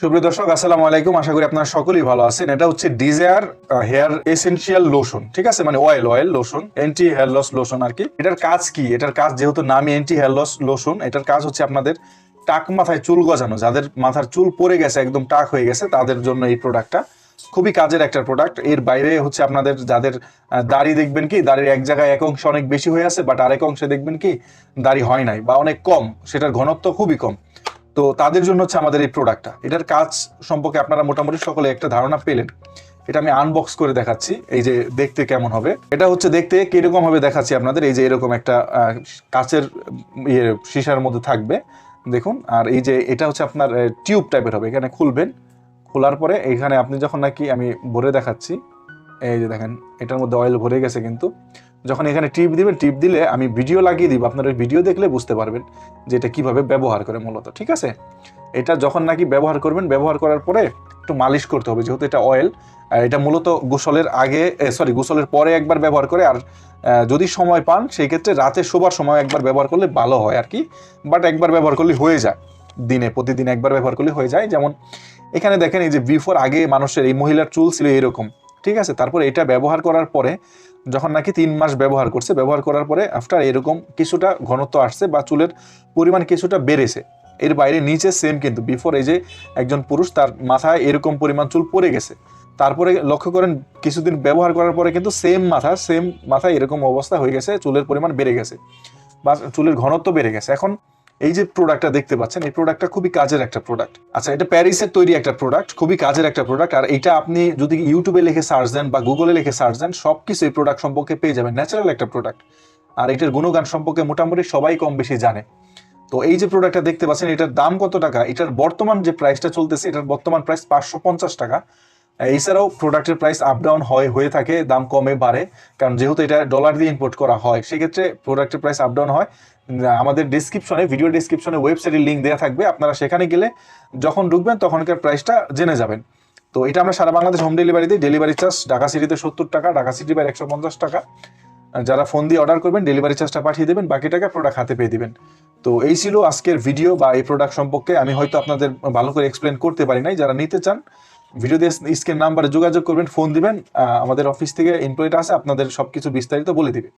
সুপ্রিয় দর্শক, আসসালামু আলাইকুম। আশা করি আপনারা সকলেই ভালো আছেন। এটা হচ্ছে ডিজায়ার হেয়ার এসেনশিয়াল লোশন ঠিক আছে? মানে oil oil lotion anti hair loss lotion আর কি। এটার কাজ কি? এটার কাজ যেহেতু নামই অ্যান্টি হেয়ার লস লোশন এটার কাজ হচ্ছে আপনাদের টাক মাথায় চুল গজানো। যাদের মাথার চুল পড়ে গেছে, একদম টাক হয়ে গেছে, তাদের জন্য এই প্রোডাক্টটা খুবই কাজের একটা প্রোডাক্টের বাইরে হচ্ছে আপনাদের যাদের দাড়ি দেখবেন কি, দাড়ির এক জায়গায় এক অংশ অনেক বেশি হয়ে আছে বাট আরেক অংশে দেখবেন কি, দাড়ি হয় নাই বা অনেক কম। সেটার ঘনত্ব খুবই কম। তো তাদের জন্য হচ্ছে আমাদের এই প্রোডাক্টটা এটার কাজ সম্পর্কে আপনারা মোটামুটি সকলে একটা ধারণা পেলেন। এটা আমি আনবক্স করে দেখাচ্ছি, এই যে দেখতে কেমন হবে। এটা হচ্ছে দেখতে কীরকম হবে দেখাচ্ছি আপনাদের, এই যে এরকম একটা কাচের ইয়ে সীসার মধ্যে থাকবে। দেখুন, আর এই যে এটা হচ্ছে আপনার টিউব টাইপের হবে, এখানে খুলবেন। খোলার পরে এইখানে আপনি যখন নাকি, আমি ভরে দেখাচ্ছি, এই যে দেখেন, এটার মধ্যে অয়েল ভরে গেছে কিন্তু। যখন এখানে টিপ দিবেন, টিপ দিলে আমি ভিডিও লাগিয়ে দিব। আপনারা ভিডিও দেখলে বুঝতে পারবেন যে এটা কীভাবে ব্যবহার করে মূলত, ঠিক আছে? এটা যখন নাকি ব্যবহার করবেন, ব্যবহার করার পরে একটু মালিশ করতে হবে, যেহেতু এটা অয়েল এটা মূলত গোসলের আগে সরি গোসলের পরে একবার ব্যবহার করে, আর যদি সময় পান, সেই ক্ষেত্রে রাতে শোবার সময় একবার ব্যবহার করলে ভালো হয় আর কি বাট একবার ব্যবহার করলে হয়ে যায়। দিনে, প্রতিদিন একবার ব্যবহার করলে হয়ে যায়। যেমন, এখানে দেখেন এই যে বিফোর আগে মানুষের এই মহিলার চুল ছিল এরকম। ঠিক আছে? তারপর এটা ব্যবহার করার পরে যখন নাকি তিন মাস ব্যবহার করছে, ব্যবহার করার পরে আফটার এরকম কিছুটা ঘনত্ব আসছে বা চুলের পরিমাণ কিছুটা বেড়েছে। এর বাইরে নিচে সেম কিন্তু। বিফোর এই যে একজন পুরুষ, তার মাথায় এরকম পরিমাণ চুল পড়ে গেছে। তারপরে লক্ষ্য করেন কিছুদিন ব্যবহার করার পরে কিন্তু সেম মাথা সেম মাথায় এরকম অবস্থা হয়ে গেছে, চুলের পরিমাণ বেড়ে গেছে বা চুলের ঘনত্ব বেড়ে গেছে। এখন এই যে প্রোডাক্টটা দেখতে পাচ্ছেন, এই প্রোডাক্টটা খুবই কাজের একটা প্রোডাক্ট আচ্ছা এটা প্যারিসের তৈরি একটা প্রোডাক্ট খুবই কাজের একটা প্রোডাক্ট আর এটা আপনি যদি ইউটিউবে লিখে সার্চ দেন বা গুগলে লিখে সার্চ দেন সব কিছু এই প্রোডাক্ট সম্পর্কে পেয়ে যাবেন। ন্যাচারাল একটা প্রোডাক্ট আর এটার গুণগান সম্পর্কে মোটামুটি সবাই কম বেশি জানে। তো এই যে প্রোডাক্টটা দেখতে পাচ্ছেন, এটার দাম কত টাকা? এটার বর্তমান যে প্রাইসটা চলতেছে, এটার বর্তমান প্রাইস পাঁচশো পঞ্চাশ টাকা। এছাড়াও প্রোডাক্টের প্রাইস আপ ডাউন হয়, হয়ে থাকে, দাম কমে বাড়ে। কারণ যেহেতু এটা ডলার দিয়ে ইম্পোর্ট করা হয়, সেক্ষেত্রে প্রোডাক্টের প্রাইস আপ ডাউন হয়। আমাদের ডিসক্রিপশনে ভিডিও ডিসক্রিপশনে ওয়েবসাইটের লিঙ্ক দেওয়া থাকবে। আপনারা সেখানে গেলে যখন ঢুকবেন, তখনকার প্রাইসটা জেনে যাবেন। তো এটা আমরা সারা বাংলাদেশ হোম ডেলিভারি দিই। ডেলিভারি চার্জ ঢাকা সিটিতে সত্তর টাকা, ঢাকা সিটি বাইরে একশো পঞ্চাশ টাকা। যারা ফোন দিয়ে অর্ডার করবেন ডেলিভারি চার্জটা পাঠিয়ে দেবেন, বাকি টাকা প্রোডাক্ট হাতে পেয়ে দিবেন। তো এই ছিল আজকের ভিডিও বা এই প্রোডাক্ট সম্পর্কে। আমি হয়তো আপনাদের ভালো করে এক্সপ্লেন করতে পারি নাই। যারা নিতে চান ভিডিও দিয়ে স্ক্রিন নাম্বারে যোগাযোগ করবেন ফোন দিবেন। আমাদের অফিস থেকে এমপ্লয়িটা আছে, আপনাদের সব কিছু বিস্তারিত বলে দিবে।